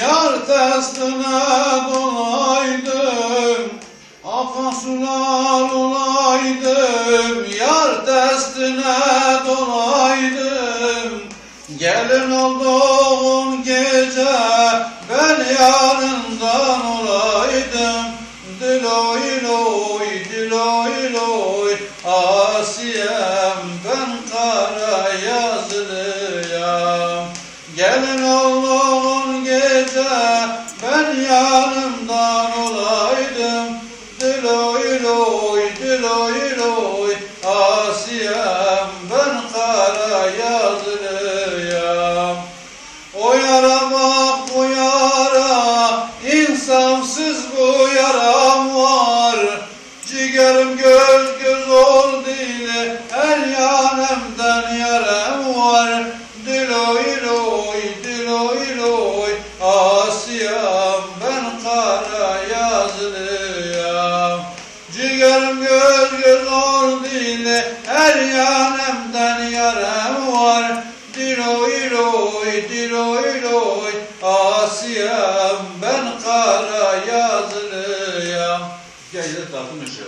Yar testine dolaydım Akasular olaydım. Yar testine dolaydım Gelin olduğum gece Ben yarından olaydım. Diloy loy, diloy loy Asiyem ben kara yazılıyam Gelin olduğum gece ben yanımdan olaydım. Diloy loy, diloy loy. Asiyem ben kara yazılıyam. O yara bak o yara insafsız bu yaram var. Ciğerim göz göz oldu ile her yanımdan yaram var. Diloy göz göz oldu ile her yanımdan yaram var. Diloy loy diloy loy Asiyam ben kara yazılıyam Gel de tartın ışığı